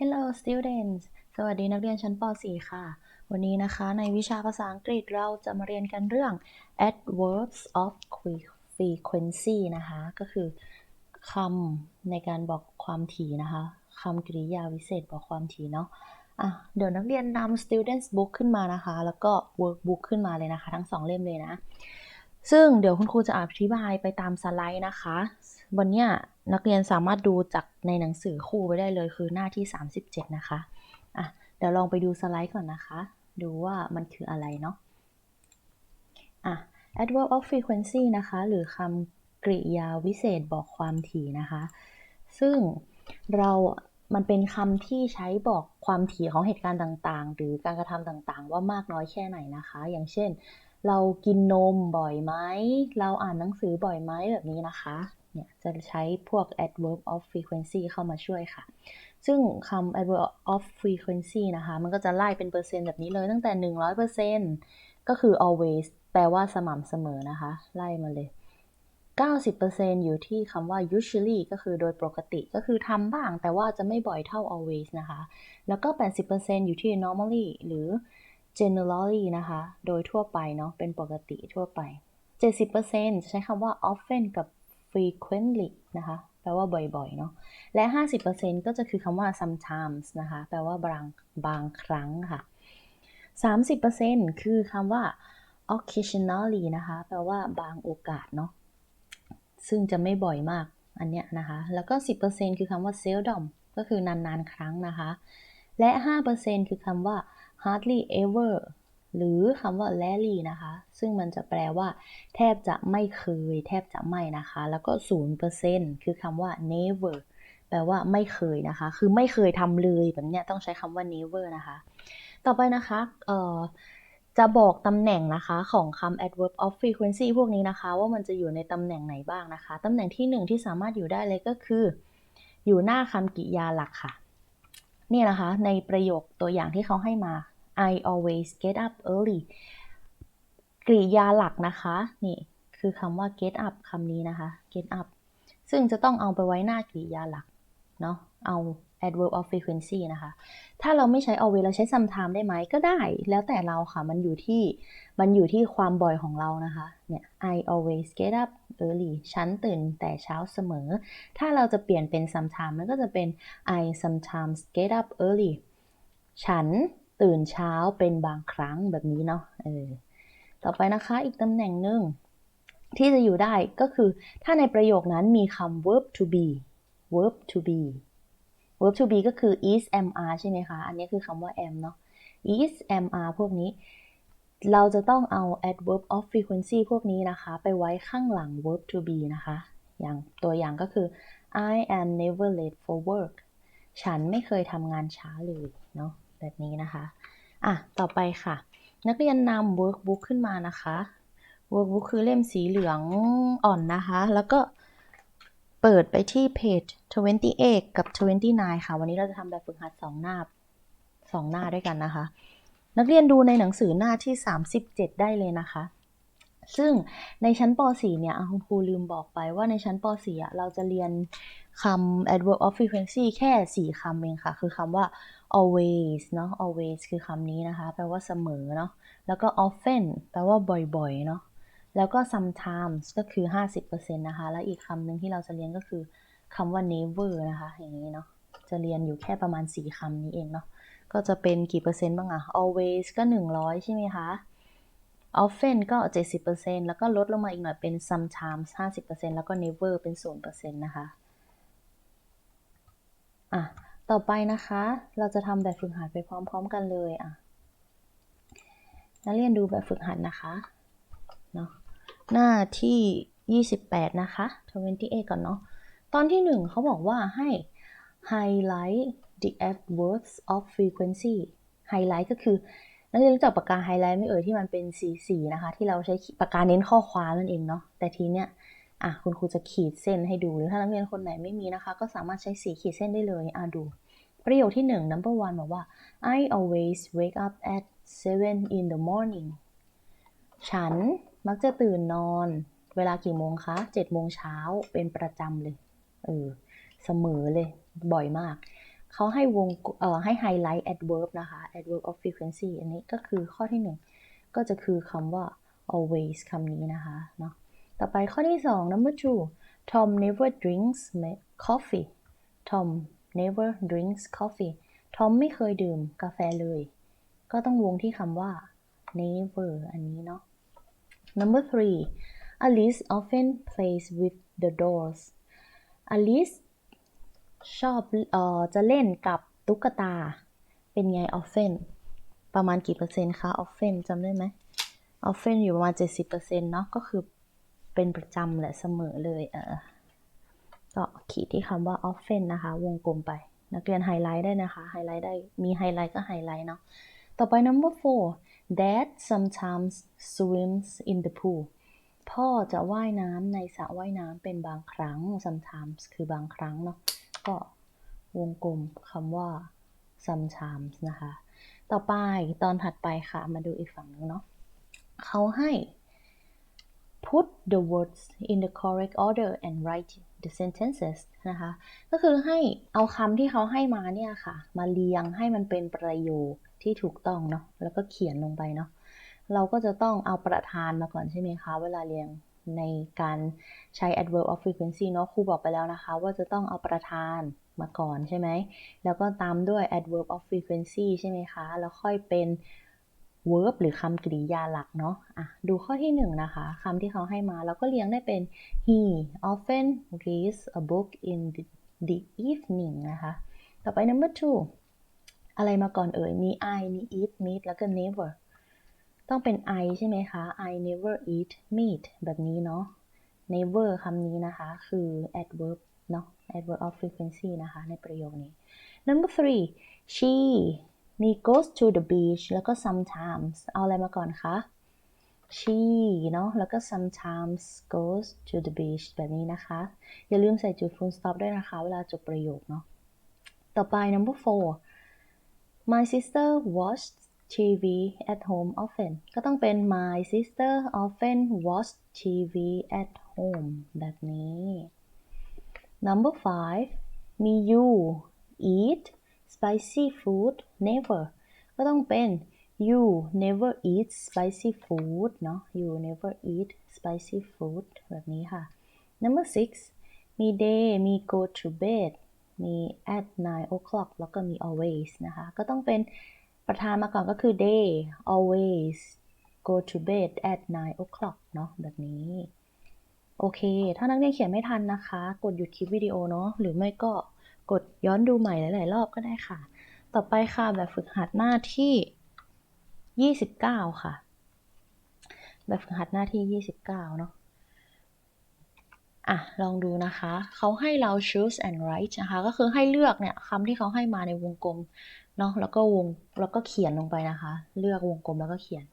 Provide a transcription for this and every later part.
Hello students สวัสดีนักเรียนชั้นป .4 ค่ะ วันนี้นะคะในวิชาภาษาอังกฤษเราจะมาเรียนกันเรื่อง adverbs of frequency นะคะ ก็คือคำในการบอกความถี่นะคะคำกริยาวิเศษบอกความถี่เนาะอะเดี๋ยวนักเรียนนำ students book ขึ้นมานะคะ แล้วก็ workbook ขึ้นมาเลยนะคะ ทั้งสองเล่มเลยนะ ซึ่งเดี๋ยวคุณครูจะอธิบายไปตามสไลด์นะคะ วันเนี้ย นักเรียนสามารถดูจากในหนังสือคู่ไปได้เลยคือหน้าที่ 37 นะคะอะเดี๋ยวลองไปดูสไลด์ก่อนนะคะ ดูว่ามันคืออะไรเนาะอะ adverb of frequency นะคะ หรือคำกริยาวิเศษบอกความถี่นะคะ ซึ่งเรามันเป็นคำที่ใช้บอกความถี่ของเหตุการณ์ต่างๆ หรือการกระทำต่างๆ ว่ามากน้อยแค่ไหนนะคะ อย่างเช่น เรากินนมบ่อยไหม เราอ่านหนังสือบ่อยไหมแบบนี้นะคะ เนี่ยจะใช้พวก adverb of frequency เข้ามาช่วยค่ะ ซึ่งคำ adverb of frequency นะคะ มันก็จะไล่เป็นเปอร์เซ็นต์แบบนี้เลยตั้งแต่ 100%ก็คือ always แปลว่าสม่ำเสมอนะคะ ไล่มาเลย 90%อยู่ที่คำว่า usually ก็คือโดยปกติก็คือทำบ้าง แต่ว่าจะไม่บ่อยเท่า always นะคะ แล้วก็ 80%อยู่ที่ normally หรือ generally นะคะ โดยทั่วไปเนาะ เป็นปกติทั่วไป 70%จะใช้คำว่า often กับ frequently นะคะแปลว่าบ่อยๆเนาะและ 50%ก็จะคือคำว่า sometimes นะคะแปลว่าบางบางครั้งค่ะ 30%คือคำว่า occasionally นะคะแปลว่าบางโอกาสเนาะซึ่งจะไม่บ่อยมากอันเนี้ยนะคะ แล้วก็ 10%คือคำว่า seldom ก็คือนานๆ ครั้งนะคะ และ 5%คือคำว่า hardly ever หรือคำว่า rarely นะคะ ซึ่งมันจะแปลว่า แทบจะไม่เคย แทบจะไม่นะคะ แล้วก็ 0%คือคำว่า never แปลว่าไม่เคยนะคะ คือไม่เคยทำเลยแบบเนี้ยต้องใช้คำว่า never นะคะ ต่อไปนะคะเอ่อจะบอกตำแหน่งนะคะของคำ adverb of frequency พวกนี้นะคะ ว่ามันจะอยู่ในตำแหน่งไหนบ้างนะคะ ตำแหน่งที่หนึ่งที่สามารถอยู่ได้เลยก็คือ อยู่หน้าคำกริยาหลักค่ะ นี่นะคะในประโยคตัวอย่างที่เขาให้มา I always get up early กริยาหลักนะคะ นี่คือคำว่า get up คำนี้นะคะ get up ซึ่งจะต้องเอาไปไว้หน้ากริยาหลัก เนาะเอา adverb of frequency นะคะ ถ้าเราไม่ใช้ always เราใช้ sometime ได้ไหมก็ได้ แล้วแต่เราค่ะ มันอยู่ที่ มันอยู่ที่ความบ่อยของเรานะคะ เนี่ย I always get up early ฉันตื่นแต่เช้าเสมอ ถ้าเราจะเปลี่ยนเป็น sometime มันก็จะเป็น I sometimes get up early ฉัน ตื่นเช้าเป็นบางครั้งแบบนี้เนาะเออต่อไปนะคะอีกตำแหน่งหนึ่งที่จะอยู่ได้ก็คือถ้าในประโยคนั้นมีคำ verb to be verb to be verb to be ก็คือ is am are ใช่ไหมคะ อันนี้คือคำว่า am เนาะ is am are พวกนี้ เราจะต้องเอา adverb of frequency พวกนี้นะคะ ไปไว้ข้างหลัง verb to be นะคะ อย่างตัวอย่างก็คือ I am never late for work ฉันไม่เคยทำงานช้าเลยเนาะ แบบนี้นะคะอะต่อไปค่ะ นักเรียนนำ workbook ขึ้นมานะคะ workbook คือเล่มสีเหลืองอ่อนนะคะ แล้วก็เปิดไปที่เพจ 28 กับ 29 ค่ะ วันนี้เราจะทำแบบฝึกหัด 2 หน้า 2 หน้าด้วยกันนะคะ นักเรียนดูในหนังสือหน้าที่ 37 ได้เลยนะคะ ซึ่งในชั้นป .4 เนี่ยคุณครูลืมบอกไปว่าในชั้นป .4 อะเราจะเรียนคำ adverb of frequency แค่ 4คำเองค่ะ คือคำว่า always เนาะ always คือคำนี้นะคะ แปลว่าเสมอเนาะ แล้วก็ often แปลว่าบ่อยๆ เนาะ แล้วก็ sometimes ก็คือ 50%นะคะ แล้วอีกคำหนึ่งที่เราจะเรียนก็คือคำว่า never นะคะ อย่างนี้เนาะ จะเรียนอยู่แค่ประมาณ 4คำนี้เองเนาะ ก็จะเป็นกี่เปอร์เซ็นต์บ้างอะ always ก็ 100 ใช่ไหมคะ often ก็ 70%แล้วก็ลดลงมาอีกหน่อยเป็น sometimes 50%แล้วก็ never เป็น 0%นะคะ อะ ต่อไปนะคะ เราจะทำแบบฝึกหัดไปพร้อม ๆ กันเลยอะนักเรียนดูแบบฝึกหัดนะคะเนาะหน้าที่ 28 นะคะ28ก่อนเนาะตอนที่ 1เขาบอกว่าให้ highlight the adverbs of frequency highlight ก็คือนักเรียนรู้จักปากกาไฮไลท์ไม่เอ่ยที่มันเป็นสีสีนะคะ ที่เราใช้ปากกาเน้นข้อความนั่นเองเนาะแต่ทีเนี้ย อะคุณครูจะขีดเส้นให้ดูหรือถ้านักเรียนคนไหนไม่มีนะคะ ก็สามารถใช้สีขีดเส้นได้เลยอะดู ประโยคที่ 1 number one บอกว่า I always wake up at seven in the morning ฉันมักจะตื่นนอน เวลากี่โมงคะ7โมงเช้าเป็นประจำเลย เออ เสมอเลย บ่อยมาก เขาให้วง เอ่อ ให้ไฮไลท์ adverb นะคะ adverb of frequency อันนี้ก็คือข้อที่หนึ่งก็จะคือคำว่า always คำนี้นะคะ เนาะ ต่อไปข้อที่สอง number two Tom never drinks coffee Tom never drinks coffee Tom ไม่เคยดื่มกาแฟเลย ก็ต้องวงที่คำว่า never อันนี้เนาะ number three Alice often plays with the dolls Alice ชอบเอ่อจะเล่นกับตุ๊กตา เป็นไง often ประมาณกี่เปอร์เซ็นต์คะ often จำได้ไหม often อยู่ประมาณ 70%เนาะก็คือ เป็นประจำและเสมอเลยเออก็ขีดที่คำว่า often นะคะ วงกลมไป นักเรียนไฮไลท์ได้นะคะ ไฮไลท์ได้ มีไฮไลท์ก็ไฮไลท์เนาะ ต่อไป number four dad sometimes swims in the pool พ่อจะว่ายน้ำในสระว่ายน้ำเป็นบางครั้ง sometimes คือบางครั้งเนาะ ก็วงกลมคำว่า sometimes นะคะ ต่อไปตอนถัดไปค่ะ มาดูอีกฝั่งนึงเนาะเขาให้ put the words in the correct order and write the sentences นะคะ ก็คือให้เอาคำที่เขาให้มาเนี่ยค่ะ มาเรียงให้มันเป็นประโยคที่ถูกต้องเนาะ แล้วก็เขียนลงไปเนาะ เราก็จะต้องเอาประธานมาก่อนใช่ไหมคะ เวลาเรียงในการใช้ adverb of frequency เนาะ ครูบอกไปแล้วนะคะ ว่าจะต้องเอาประธานมาก่อนใช่ไหม แล้วก็ตามด้วย adverb of frequency ใช่ไหมคะ แล้วค่อยเป็น verb หรือคำกริยาหลักเนาะอะดูข้อที่หนึ่งนะคะคำที่เขาให้มาเราก็เรียงได้เป็น he often reads a book in the, the evening นะคะ ต่อไป number two อะไรมาก่อนเอ่ย มี I มี eat meet แล้วก็ never ต้องเป็น I ใช่ไหมคะ I never eat meat แบบนี้เนาะ never คำนี้นะคะ คือ adverb เนาะ adverb of frequency นะคะ ในประโยคนี้ number three she มี goes to the beach แล้วก็ sometimes เอาอะไรมาก่อนคะ she เนาะแล้วก็ sometimes goes to the beach แบบนี้นะคะ อย่าลืมใส่จุด full stop ด้วยนะคะ เวลาจบประโยคเนาะ ต่อไป number four my sister watched TV at home often ก็ต้องเป็น my sister often watch TV at home แบบนี้ number five มี you eat spicy food never ก็ต้องเป็น you never eat spicy food เนาะ you never eat spicy food แบบนี้ค่ะ number six มี day มี go to bed มี at nine o'clock แล้วก็มี always นะคะ ก็ต้องเป็นประธานมาก่อนก็คือ day always go to bed at nine o'clock เนาะแบบนี้ โอเค ถ้านักเรียนเขียนไม่ทันนะคะ กดหยุดคลิปวิดีโอเนาะหรือไม่ก็ กดย้อนดูใหม่หลาย ๆ รอบก็ได้ค่ะ ต่อไปค่ะแบบฝึกหัดหน้าที่ 29 ค่ะ แบบฝึกหัดหน้าที่ 29 เนาะอะ ลองดูนะคะ เขาให้เรา choose and write นะคะ ก็คือให้เลือกเนี่ยคำที่เขาให้มาในวงกลมเนาะ แล้วก็วง แล้วก็เขียนลงไปนะคะ เลือกวงกลมแล้วก็เขียน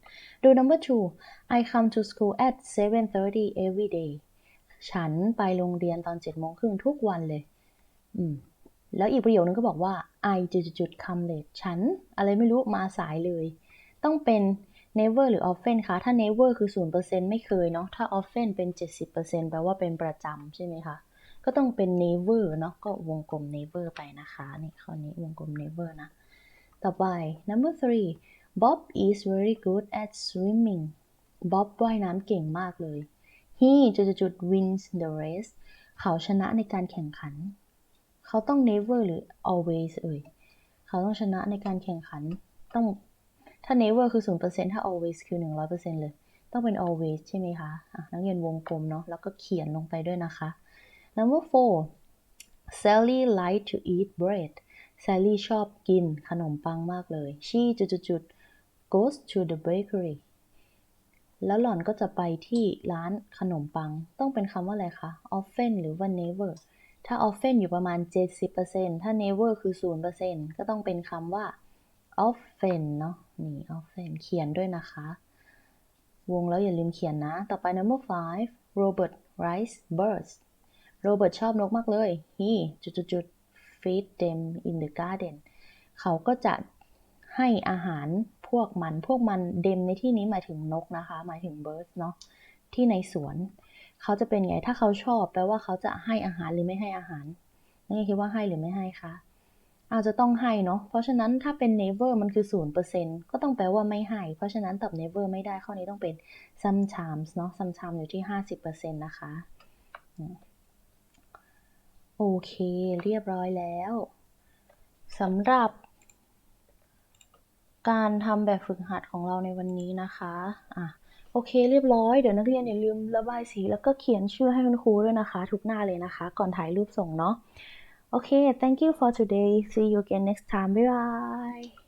ดู number two I come to school at 7:30 every day ฉันไปโรงเรียนตอน7โมงครึ่งทุกวันเลย อืม แล้วอีกประโยคนึงก็บอกว่า I จุดๆ come late ฉัน อะไรไม่รู้มาสายเลย ต้องเป็น never หรือ often คะ ถ้า never คือ 0%ไม่เคยเนาะ ถ้า often เป็น 70%แปลว่าเป็นประจำใช่ไหมคะ ก็ต้องเป็น never เนาะ ก็วงกลม never ไปนะคะ นี่ข้อนี้วงกลม never นะ ต่อไป number three Bob is very good at swimming Bob ว่ายน้ำเก่งมากเลย he จุดๆ wins the race เขาชนะในการแข่งขัน เขาต้อง never หรือ always เอ่ย เขาต้องชนะในการแข่งขัน ต้อง ถ้า never คือ 0%ถ้า always คือ 100%เลย ต้องเป็น always ใช่ไหมคะะนักเรียนวงกลมเนาะ แล้วก็เขียนลงไปด้วยนะคะ number four Sally like to eat bread Sally ชอบกินขนมปังมากเลย she จุดๆ goes to the bakery แล้วหล่อนก็จะไปที่ร้านขนมปัง ต้องเป็นคำว่าอะไรคะ often หรือว่า never ถ้า often อยู่ประมาณ 70%ถ้า never คือ 0%ก็ต้องเป็นคำว่า often เนาะนี่ often เขียนด้วยนะคะ วงแล้วอย่าลืมเขียนนะ ต่อไป number five Robert likes birds Robert ชอบนกมากเลย he จุดๆ feed them in the garden เขาก็จะให้อาหารพวกมัน พวกมัน them ในที่นี้หมายถึงนกนะคะ หมายถึง birds เนาะ ที่ในสวน เขาจะเป็นไง ถ้าเขาชอบแปลว่าเขาจะให้อาหารหรือไม่ให้อาหารนักเรียนคิดว่าให้หรือไม่ให้คะอาจจะต้องให้เนาะ เพราะฉะนั้นถ้าเป็น never มันคือ 0%ก็ต้องแปลว่าไม่ให้ เพราะฉะนั้นตอบ never ไม่ได้ข้อนี้ต้องเป็น sometimes เนาะ sometimes อยู่ที่ 50%นะคะ โอเค เรียบร้อยแล้วสำหรับ การทำแบบฝึกหัดของเราในวันนี้นะคะ อะ โอเคเรียบร้อย เดี๋ยวนักเรียนอย่าลืมระบายสีแล้วก็เขียนชื่อให้คุณครูด้วยนะคะ ทุกหน้าเลยนะคะ ก่อนถ่ายรูปส่งเนาะโอเค thank you for today see you again next time bye bye